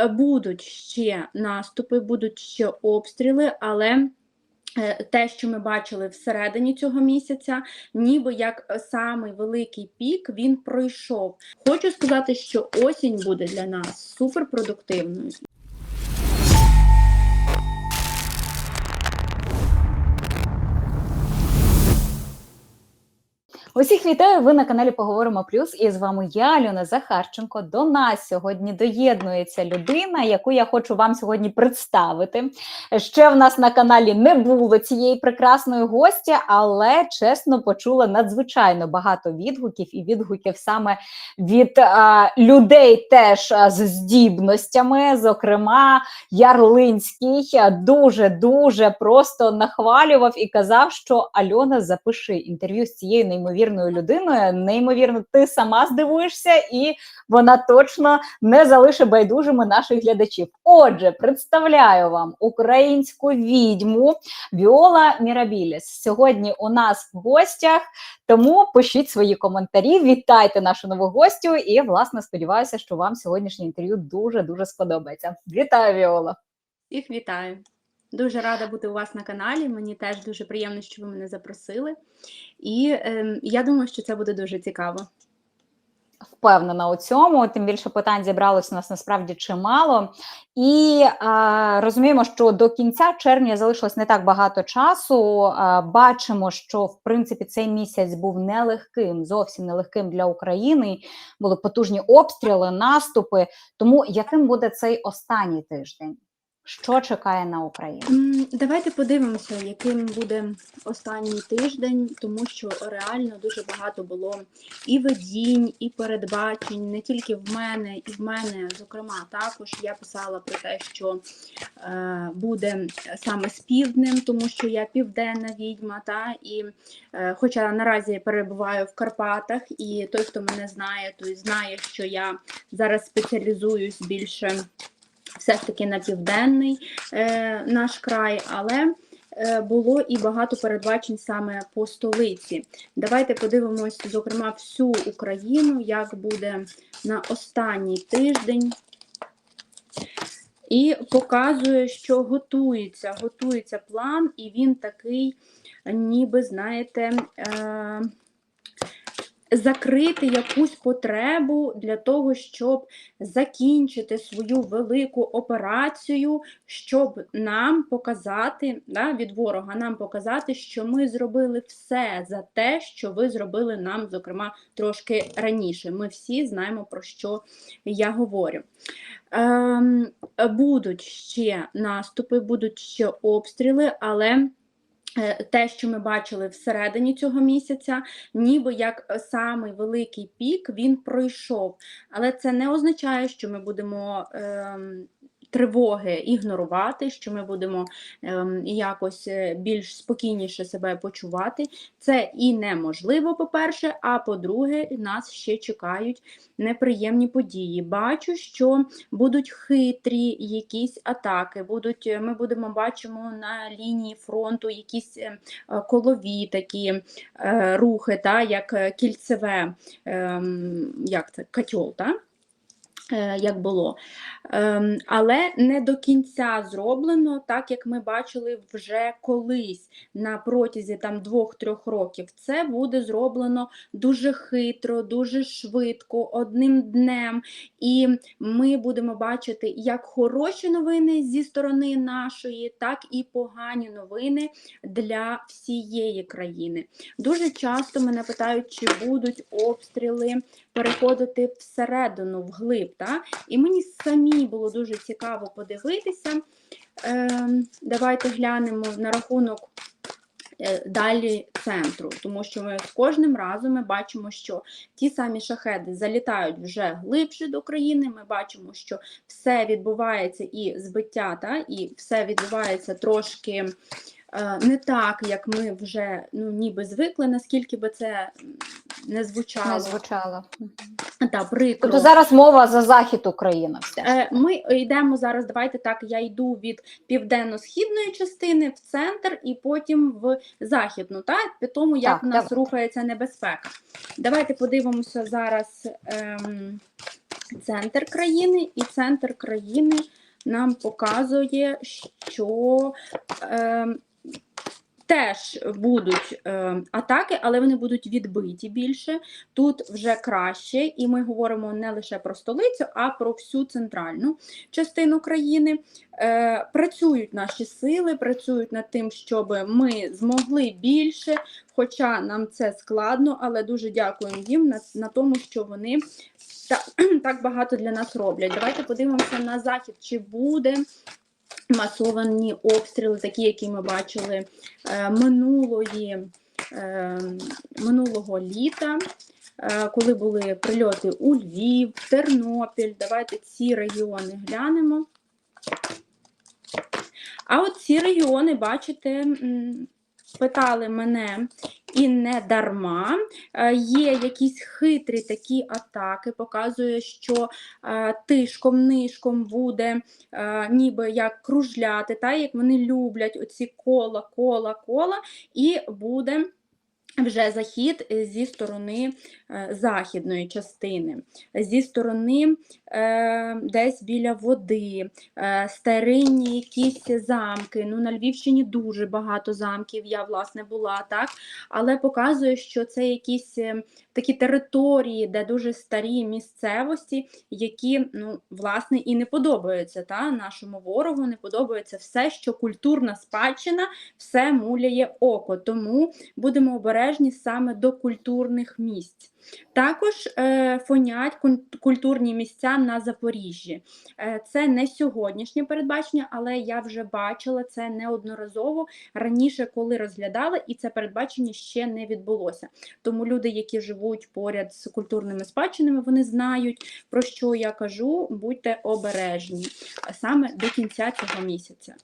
е, будуть ще наступи, будуть ще обстріли, але е, те, що ми бачили всередині цього місяця, ніби як е, самий великий пік він пройшов. Хочу сказати, що осінь буде для нас суперпродуктивною. Усіх вітаю! Ви на каналі Поговоримо Плюс. І з вами я, Альона Захарченко. До нас сьогодні доєднується людина, яку я хочу вам сьогодні представити. Ще в нас на каналі не було цієї прекрасної гості, але чесно почула надзвичайно багато відгуків і відгуків саме від а, людей, теж з здібностями. Зокрема, Ярлинський дуже дуже просто нахвалював і казав, що Альона запиши інтерв'ю з цією неймовірною людиною. Неймовірно, ти сама здивуєшся, і вона точно не залишить байдужими наших глядачів. Отже, представляю вам українську відьму Віола Мірабіліс. Сьогодні у нас в гостях, тому пишіть свої коментарі, вітайте нашу нову гостю. І, власне, сподіваюся, що вам сьогоднішнє інтерв'ю дуже дуже сподобається. Вітаю, Віола! Всіх вітаю! Дуже рада бути у вас на каналі. Мені теж дуже приємно, що ви мене запросили. І ем, я думаю, що це буде дуже цікаво. Впевнена у цьому, тим більше питань зібралось у нас насправді чимало. І а, розуміємо, що до кінця червня залишилось не так багато часу. А, бачимо, що в принципі цей місяць був нелегким, зовсім нелегким для України. Були потужні обстріли, наступи. Тому яким буде цей останній тиждень? Що чекає на Україну? Давайте подивимося, яким буде останній тиждень, тому що реально дуже багато було і видінь, і передбачень, не тільки в мене, і в мене, зокрема, також я писала про те, що е, буде саме з півднем, тому що я південна відьма, та і е, хоча наразі перебуваю в Карпатах, і той, хто мене знає, той знає, що я зараз спеціалізуюсь більше все ж таки на південний е, наш край, але е, було і багато передбачень саме по столиці. Давайте подивимось, зокрема, всю Україну, як буде на останній тиждень. І показує, що готується, готується план, і він такий, ніби, знаєте, е, закрити якусь потребу для того, щоб закінчити свою велику операцію, щоб нам показати да, від ворога, нам показати, що ми зробили все за те, що ви зробили нам, зокрема, трошки раніше. Ми всі знаємо, про що я говорю. Ем, будуть ще наступи, будуть ще обстріли, але. Е, Те, що ми бачили всередині цього місяця, ніби як е, самий великий пік він пройшов. Але це не означає, що ми будемо ем, тривоги ігнорувати, що ми будемо ем, якось е, більш спокійніше себе почувати. Це і неможливо, по-перше, а по-друге, нас ще чекають неприємні події. Бачу, що будуть хитрі якісь атаки, будуть, е, ми будемо бачимо на лінії фронту якісь е, е, колові такі рухи, та, як кільцеве, ем, як це, котел, та? Е, як було. Ем, Але не до кінця зроблено, так як ми бачили вже колись на протязі там двох-трьох років. Це буде зроблено дуже хитро, дуже швидко, одним днем. І ми будемо бачити як хороші новини зі сторони нашої, так і погані новини для всієї країни. Дуже часто мене питають, чи будуть обстріли переходити всередину, вглиб. Та? І мені самі було дуже цікаво подивитися. Ем, давайте глянемо на рахунок е, далі центру, тому що ми з кожним разом ми бачимо, що ті самі шахеди залітають вже глибше до країни. Ми бачимо, що все відбувається і збиття, та, і все відбувається трошки. е, Не так, як ми вже ну, ніби звикли, наскільки би це не звучало. Не звучало. Та, прикро. Тобто зараз мова за захід України. Все. Е, Ми йдемо зараз. Давайте так. Я йду від південно-східної частини в центр і потім в західну, так по тому, як Так, в нас давай. рухається небезпека. Давайте подивимося зараз ем, центр країни, і центр країни нам показує, що е, теж будуть е, атаки, але вони будуть відбиті більше. Тут вже краще, і ми говоримо не лише про столицю, а про всю центральну частину країни. Е, працюють наші сили, працюють над тим, щоб ми змогли більше, хоча нам це складно, але дуже дякуємо їм на, на тому, що вони так, так багато для нас роблять. Давайте подивимося на захід, чи буде масовані обстріли, такі, які ми бачили е, минулої, е, минулого літа. е, Коли були прильоти у Львів, Тернопіль, давайте ці регіони глянемо. А от ці регіони, бачите, питали мене і не дарма. Е, Є якісь хитрі такі атаки, показує, що е, тишком-нишком буде е, ніби як кружляти, та, як вони люблять оці кола, кола, кола, і буде. Вже захід е, зі сторони е, західної частини, зі сторони е, десь біля води, старинні якісь замки. Ну, на Львівщині дуже багато замків, я власне була так, але показує, що це якісь такі території, де дуже старі місцевості, які ну, власне і не подобаються та, нашому ворогу, не подобається все, що культурна спадщина, все муляє око. Тому будемо обережні саме до культурних місць. Також е, фонять культурні місця на Запоріжжі. Е, це не сьогоднішнє передбачення, але я вже бачила це неодноразово раніше, коли розглядала, і це передбачення ще не відбулося. Тому люди, які живуть поряд з культурними спадщинами, вони знають, про що я кажу. Будьте обережні саме до кінця цього місяця.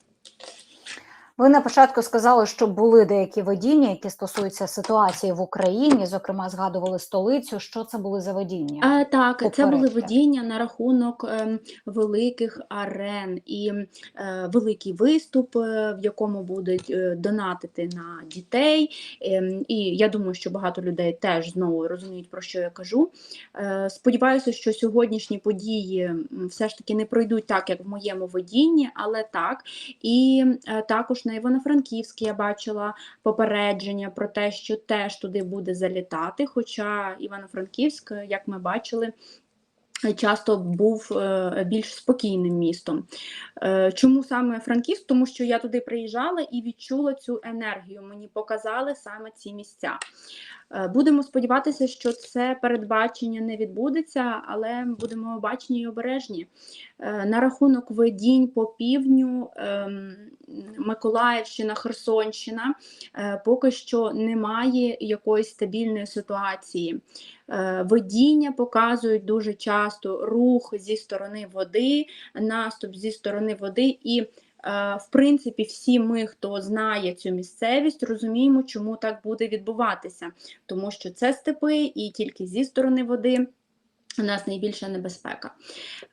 Ви на початку сказали, що були деякі видіння, які стосуються ситуації в Україні. Зокрема, згадували столицю. Що це були за видіння? А, так, це були видіння на рахунок ем, великих арен і е, великий виступ, е, в якому будуть е, донатити на дітей. Ем, і я думаю, що багато людей теж знову розуміють, про що я кажу. Е, сподіваюся, що сьогоднішні події все ж таки не пройдуть так, як в моєму видінні, але так. І е, також на Івано-Франківській я бачила попередження про те, що теж туди буде залітати. Хоча Івано-Франківськ, як ми бачили, часто був е, більш спокійним містом. Е, Чому саме Франківськ? Тому що я туди приїжджала і відчула цю енергію. Мені показали саме ці місця. Е, Будемо сподіватися, що це передбачення не відбудеться, але будемо обачні і обережні. Е, На рахунок видінь по півдню ем, Миколаївщина, Херсонщина е, поки що немає якоїсь стабільної ситуації. Видіння показують дуже часто рух зі сторони води, наступ зі сторони води і. Е, В принципі, всі ми, хто знає цю місцевість, розуміємо, чому так буде відбуватися, тому що це степи, і тільки зі сторони води у нас найбільша небезпека.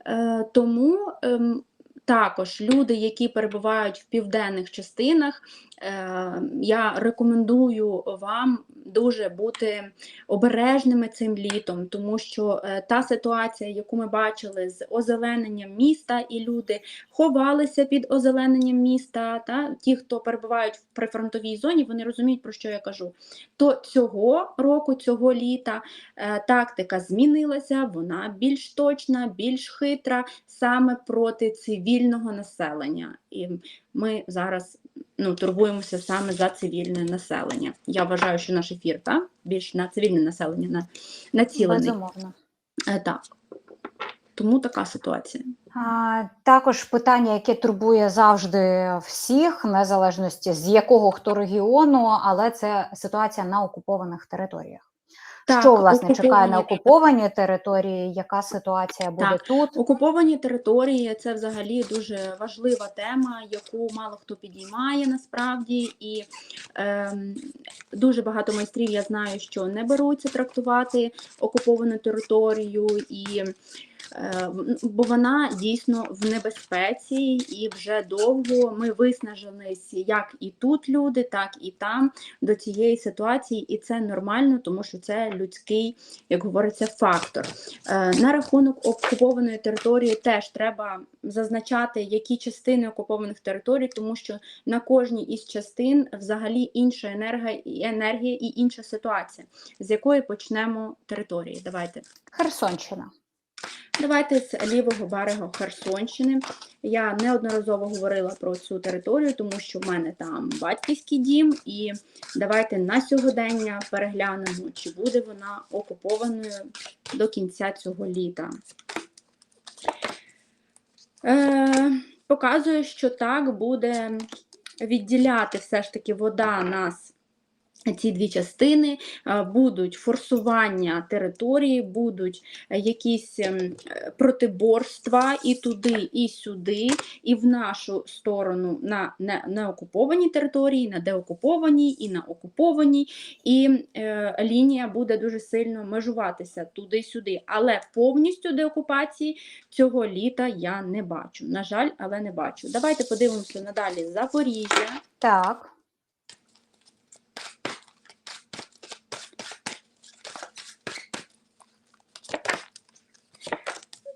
Е, Тому ем, також люди, які перебувають в південних частинах, е, я рекомендую вам дуже бути обережними цим літом, тому що е, та ситуація, яку ми бачили з озелененням міста, і люди ховалися під озелененням міста, та ті, хто перебувають в прифронтовій зоні, вони розуміють, про що я кажу. То цього року, цього літа е, тактика змінилася, вона більш точна, більш хитра саме проти цивільного населення. І ми зараз ну, турбуємося саме за цивільне населення. Я вважаю, що наш ефір та, більш на цивільне населення на, націлений. Безумовно. Е, Так. Тому така ситуація. А, також питання, яке турбує завжди всіх, незалежності з якого хто регіону, але це ситуація на окупованих територіях. Так, що власне чекає на окуповані- території? Яка ситуація буде Так. тут? Окуповані території це взагалі дуже важлива тема, яку мало хто підіймає насправді, і ем, дуже багато майстрів я знаю, що не беруться трактувати окуповану територію і. Е, бо вона дійсно в небезпеці, і вже довго ми виснажились як і тут люди, так і там до цієї ситуації, і це нормально, тому що це людський, як говориться, фактор. Е, На рахунок окупованої території теж треба зазначати, які частини окупованих територій, тому що на кожній із частин взагалі інша енергія, енергія і інша ситуація, з якої почнемо території. Давайте. Херсонщина. Давайте з лівого берега Херсонщини. Я неодноразово говорила про цю територію, тому що в мене там батьківський дім, і давайте на сьогодення переглянемо, чи буде вона окупованою до кінця цього літа. Е, показує, що так буде відділяти все ж таки вода нас. Ці дві частини е, будуть форсування території, будуть е, якісь ем, протиборства і туди, і сюди, і в нашу сторону на не- неокупованій території, на деокупованій і на окупованій. І е, лінія буде дуже сильно межуватися туди-сюди. Але повністю деокупації цього літа я не бачу. На жаль, але не бачу. Давайте подивимося надалі Запоріжжя. Так.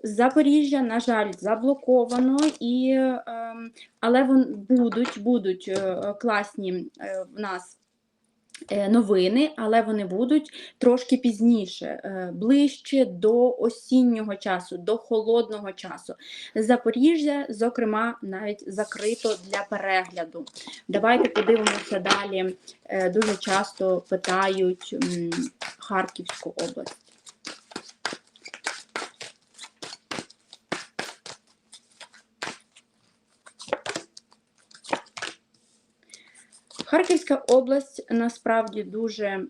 Запоріжжя, на жаль, заблоковано, і, ем, але вон, будуть, будуть е, класні е, в нас е, новини, але вони будуть трошки пізніше, ближче до осіннього часу, до холодного часу. Запоріжжя, зокрема, навіть закрито для перегляду. Давайте подивимося далі. Дуже часто питають Харківську область. Харківська область насправді дуже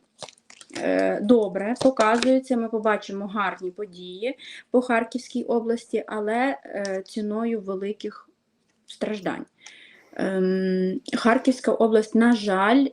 е, добре показується. Ми побачимо гарні події по Харківській області, але е, ціною великих страждань. Ем, Харківська область, на жаль,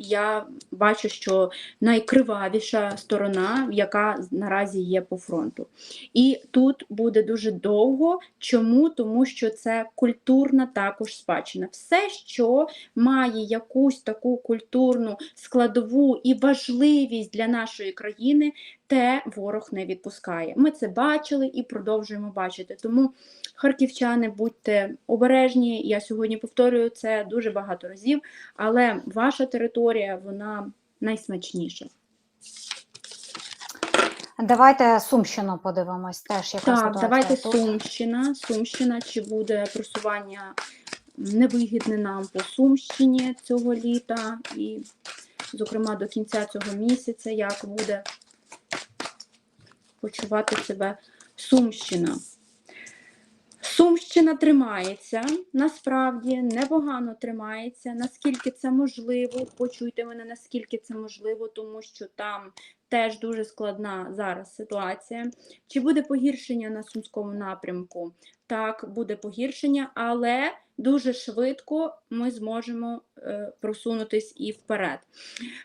я бачу, що найкривавіша сторона, яка наразі є по фронту. І тут буде дуже довго. Чому? Тому що це культурна також спадщина. Все, що має якусь таку культурну складову і важливість для нашої країни, те ворог не відпускає. Ми це бачили і продовжуємо бачити. Тому, харківчани, будьте обережні. Я сьогодні повторюю це дуже багато разів, але ваша територія вона найсмачніша. Давайте Сумщину подивимось теж. Яка Так, давайте тут. Сумщина. Сумщина, чи буде просування невигідне нам по Сумщині цього літа, і, зокрема, до кінця цього місяця, як буде почувати себе Сумщина. Сумщина тримається, насправді непогано тримається. Наскільки це можливо, почуйте мене, наскільки це можливо, тому що там теж дуже складна зараз ситуація. Чи буде погіршення на сумському напрямку? Так, буде погіршення, але дуже швидко ми зможемо е, просунутись і вперед.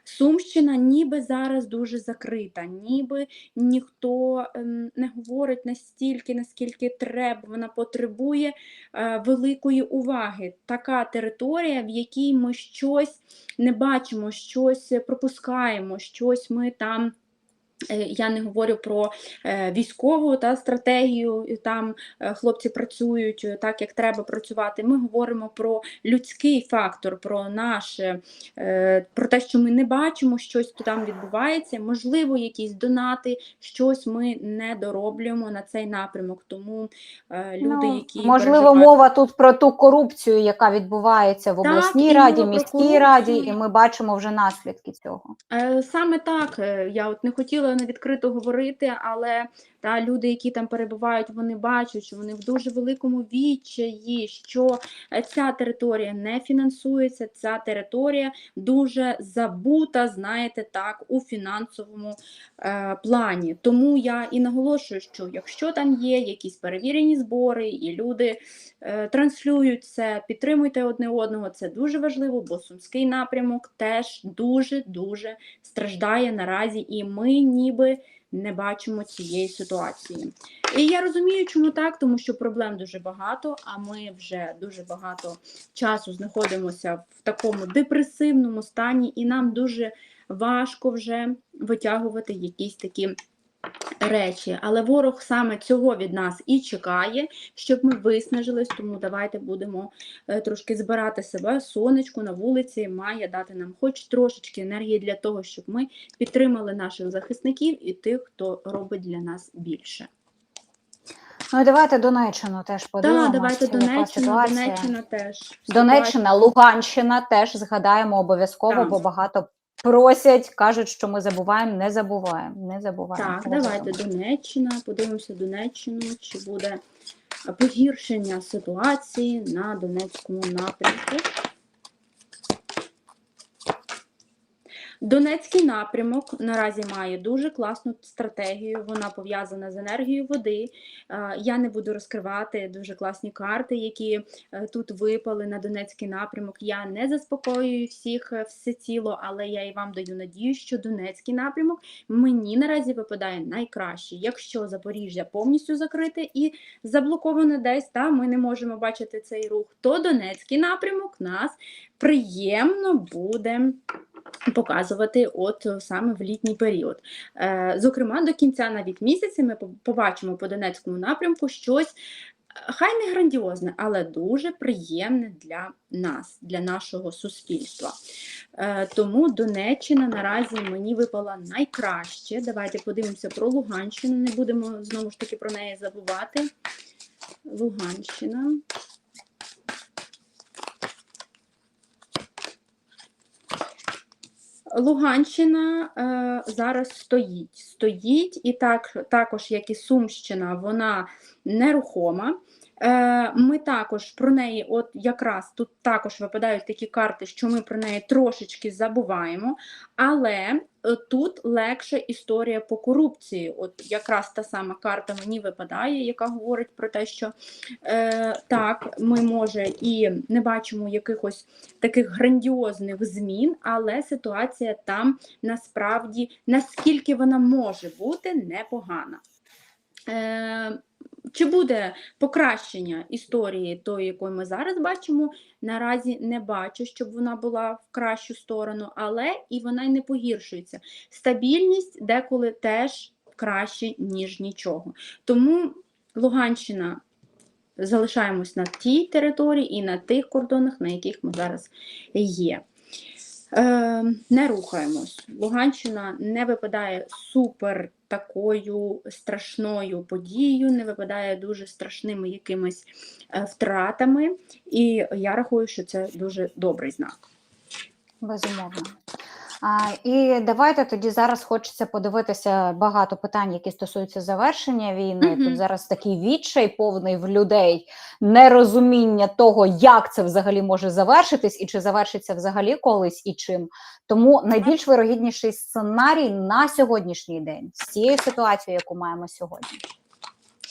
Сумщина ніби зараз дуже закрита, ніби ніхто ем, не говорить настільки, наскільки треба. Вона потребує е, великої уваги. Така територія, в якій ми щось не бачимо, щось пропускаємо, щось ми там. Е, Я не говорю про е, військову та стратегію, там е, хлопці працюють так, як треба працювати. Ми говоримо про людський фактор, про наше, про те, що ми не бачимо, щось там відбувається. Можливо, якісь донати, щось ми не дороблюємо на цей напрямок. Тому люди, Ну, які можливо, переживають- мова тут про ту корупцію, яка відбувається в обласній і раді, міській раді, і ми бачимо вже наслідки цього. Саме так, я от не хотіла не відкрито говорити, але та люди, які там перебувають, вони бачать, що вони в дуже великому відчаї, що е, ця територія не фінансується, ця територія дуже забута, знаєте, так, у фінансовому е, плані. Тому я і наголошую, що якщо там є якісь перевірені збори, і люди е, транслюють це, підтримуйте одне одного, це дуже важливо, бо сумський напрямок теж дуже дуже страждає наразі, і ми ніби не бачимо цієї ситуації. І я розумію, чому так, тому що проблем дуже багато, а ми вже дуже багато часу знаходимося в такому депресивному стані, і нам дуже важко вже витягувати якісь такі речі. Але ворог саме цього від нас і чекає, щоб ми виснажились, тому давайте будемо е, трошки збирати себе. Сонечко на вулиці має дати нам хоч трошечки енергії для того, щоб ми підтримали наших захисників і тих, хто робить для нас більше. Ну і давайте Донеччину теж подивимося. Так, давайте яка Донеччина, теж. Донеччина, Луганщина теж згадаємо обов'язково, бо багато просять, кажуть, що ми забуваємо, не забуваємо, не забуваємо. Так, Цього давайте забуваємо. Донеччина, подивимося Донеччину, чи буде погіршення ситуації на Донецькому напрямку. Донецький напрямок наразі має дуже класну стратегію. Вона пов'язана з енергією води. Е, Я не буду розкривати дуже класні карти, які е, тут випали на Донецький напрямок. Я не заспокоюю всіх е, всеціло, але я і вам даю надію, що Донецький напрямок мені наразі випадає найкраще. Якщо Запоріжжя повністю закрите і заблоковане десь, та ми не можемо бачити цей рух, то Донецький напрямок нас приємно буде показувати от е, саме в літній період. Е, Зокрема, до кінця навіть місяця ми побачимо по Донецькому напрямку щось. е, Хай не грандіозне, але дуже приємне для нас, для нашого суспільства. Тому Донеччина наразі мені випала найкраще. Давайте подивимося про Луганщину. Не будемо знову ж таки про неї забувати. Луганщина. Луганщина е, зараз стоїть. Стоїть і так, також, як і Сумщина, вона нерухома. Е, ми також про неї, от якраз тут також випадають такі карти, що ми про неї трошечки забуваємо, але тут легша історія по корупції. От якраз та сама карта мені випадає, яка говорить про те, що е, так, ми може і не бачимо якихось таких грандіозних змін, але ситуація там насправді наскільки вона може бути непогана. Е, чи буде покращення історії тої, якої ми зараз бачимо? Наразі не бачу, щоб вона була в кращу сторону, але і вона й не погіршується. Стабільність деколи теж краще, ніж нічого. Тому Луганщина залишаємось на тій території і на тих кордонах, на яких ми зараз є. Е, не рухаємось. Луганщина не випадає супер такою страшною подією, не випадає дуже страшними якимись е, втратами, і я рахую, що це дуже добрий знак. Безумовно. А, і давайте тоді зараз хочеться подивитися багато питань, які стосуються завершення війни. Мгм. Тут зараз такий відчай повний в людей, нерозуміння того, як це взагалі може завершитись, і чи завершиться взагалі колись і чим. Тому найбільш вирогідніший сценарій на сьогоднішній день з цією ситуацією, яку маємо сьогодні.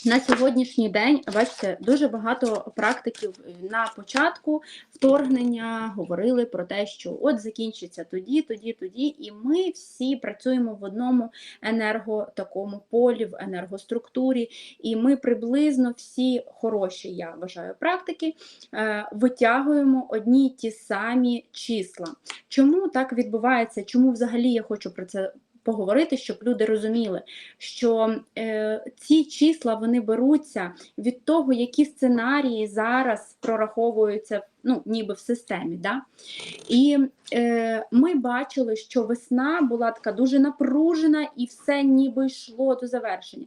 На сьогоднішній день, бачите, дуже багато практиків на початку вторгнення говорили про те, що от закінчиться тоді, тоді, тоді, і ми всі працюємо в одному енерго такому полі, в енергоструктурі, і ми приблизно всі хороші, я вважаю, практики е, витягуємо одні ті самі числа. Чому так відбувається? Чому взагалі я хочу про це поговорити, щоб люди розуміли, що е, ці числа вони беруться від того, які сценарії зараз прораховуються ну, ніби в системі. Да? І е, ми бачили, що весна була така дуже напружена і все ніби йшло до завершення.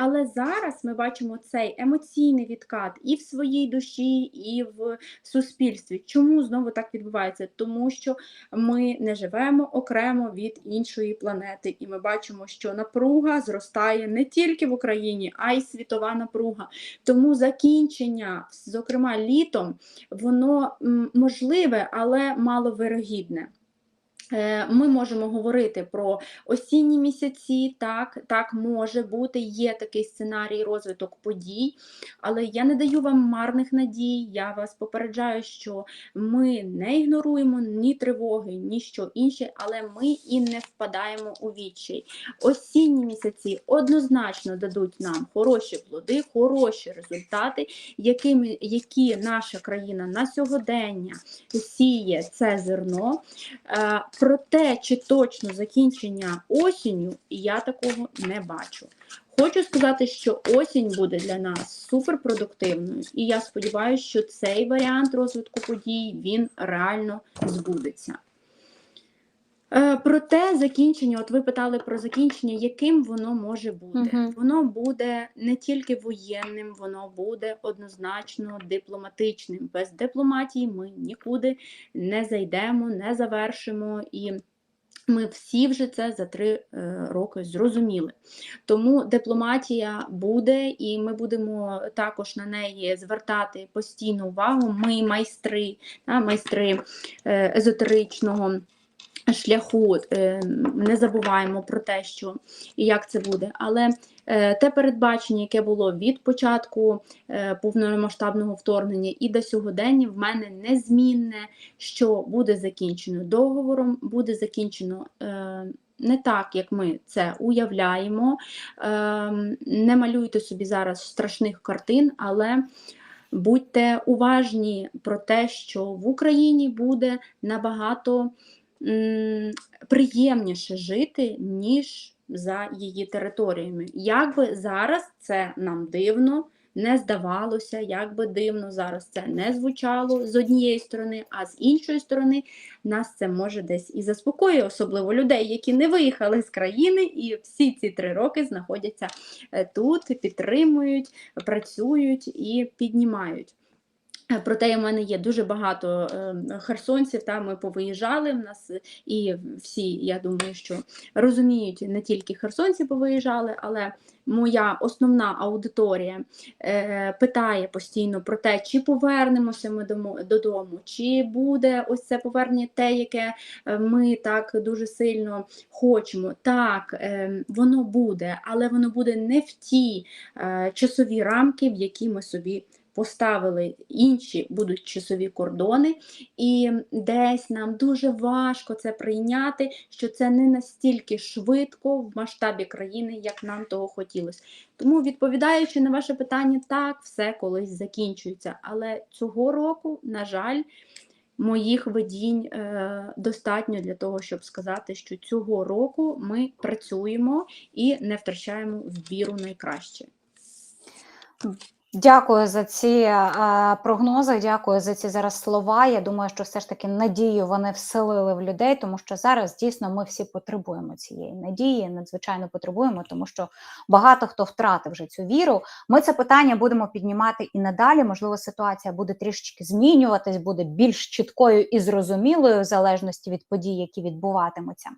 Але зараз ми бачимо цей емоційний відкат і в своїй душі, і в суспільстві. Чому знову так відбувається? Тому що ми не живемо окремо від іншої планети, і ми бачимо, що напруга зростає не тільки в Україні, а й світова напруга. Тому закінчення, зокрема літом, воно можливе, але маловирогідне. Е, Ми можемо говорити про осінні місяці, так, так може бути, є такий сценарій розвиток подій, але я не даю вам марних надій. Я вас попереджаю, що ми не ігноруємо ні тривоги, ні що інше, але ми і не впадаємо у відчай. Осінні місяці однозначно дадуть нам хороші плоди, хороші результати, якими, які наша країна на сьогодення сіє це зерно. Е, Проте, чи точно закінчення осінню, я такого не бачу. Хочу сказати, що осінь буде для нас суперпродуктивною, і я сподіваюся, що цей варіант розвитку подій він реально збудеться. Е, Проте закінчення, от ви питали про закінчення, яким воно може бути. Мгм. Воно буде не тільки воєнним, воно буде однозначно дипломатичним. Без дипломатії ми нікуди не зайдемо, не завершимо і. Ми всі вже це за три е, роки зрозуміли. Тому дипломатія буде, і ми будемо також на неї звертати постійну увагу. Ми майстри, майстри е, езотеричного шляху, е, не забуваємо про те, що і як це буде. Але е, те передбачення, яке було від початку е, повномасштабного вторгнення і до сьогодення, в мене незмінне, що буде закінчено договором, буде закінчено. Не так, як ми це уявляємо. Не малюйте собі зараз страшних картин, але будьте уважні про те, що в Україні буде набагато приємніше жити, ніж за її територіями. Як би зараз це нам дивно не здавалося, як би дивно зараз це не звучало з однієї сторони, а з іншої сторони, нас це може десь і заспокоює, особливо людей, які не виїхали з країни і всі ці три роки знаходяться е, тут, підтримують, працюють і піднімають. Проте в мене є дуже багато е, херсонців, та ми повиїжджали в нас, і всі, я думаю, що розуміють, не тільки херсонці повиїжджали, але моя основна аудиторія е, питає постійно про те, чи повернемося ми додому, чи буде ось це повернення те, яке е, ми так дуже сильно хочемо. Так, воно буде, але воно буде не в ті часові рамки, в які ми собі поставили інші будуть часові кордони, і десь нам дуже важко це прийняти, що це не настільки швидко в масштабі країни, як нам того хотілося. Тому, відповідаючи на ваше питання, так, все колись закінчується. Але цього року, на жаль, моїх видінь е, достатньо для того, щоб сказати, що цього року ми працюємо і не втрачаємо в віру найкраще. Дякую за ці е, прогнози. Дякую за ці зараз слова. Я думаю, що все ж таки надію вони вселили в людей, тому що зараз дійсно ми всі потребуємо цієї надії. Надзвичайно потребуємо, тому що багато хто втратив вже цю віру. Ми це питання будемо піднімати і надалі. Можливо, ситуація буде трішечки змінюватись, буде більш чіткою і зрозумілою в залежності від подій, які відбуватимуться.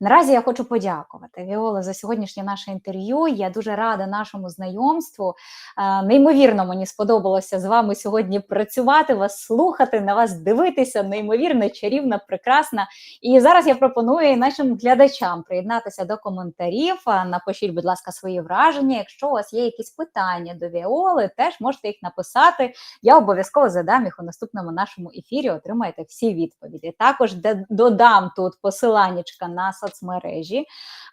Наразі я хочу подякувати Віола за сьогоднішнє наше інтерв'ю. Я дуже рада нашому знайомству. Е, Неймовірно, мені сподобалося з вами сьогодні працювати, вас слухати, на вас дивитися. Неймовірно, чарівна, прекрасна. І зараз я пропоную нашим глядачам приєднатися до коментарів. Напишіть, будь ласка, свої враження. Якщо у вас є якісь питання до Віоли, теж можете їх написати. Я обов'язково задам їх у наступному нашому ефірі. Отримаєте всі відповіді. Також додам тут посиланнячка на соцмережі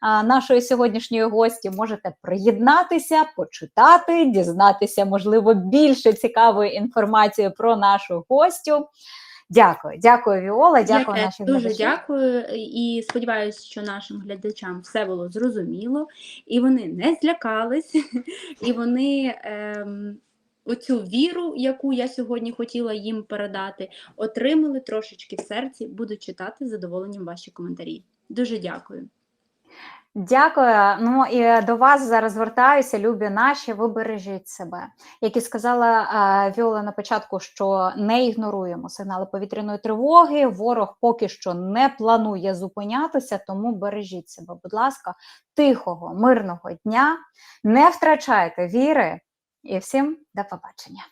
а, нашої сьогоднішньої гості. Можете приєднатися, почитати, дізнатися, можливо, більше цікавої інформації про нашу гостю. Дякую, дякую, Віола. Дякую Я нашим дуже глядачам. дякую і сподіваюся, що нашим глядачам все було зрозуміло, і вони не злякались, і вони ем, оцю віру, яку я сьогодні хотіла їм передати, отримали трошечки в серці. Буду читати з задоволенням ваші коментарі. Дуже дякую. Дякую. Ну і до вас зараз звертаюся, любі наші. Ви бережіть себе. Як і сказала е, Віола на початку, що не ігноруємо сигнали повітряної тривоги. Ворог поки що не планує зупинятися, тому бережіть себе, будь ласка, тихого, мирного дня. Не втрачайте віри і всім до побачення.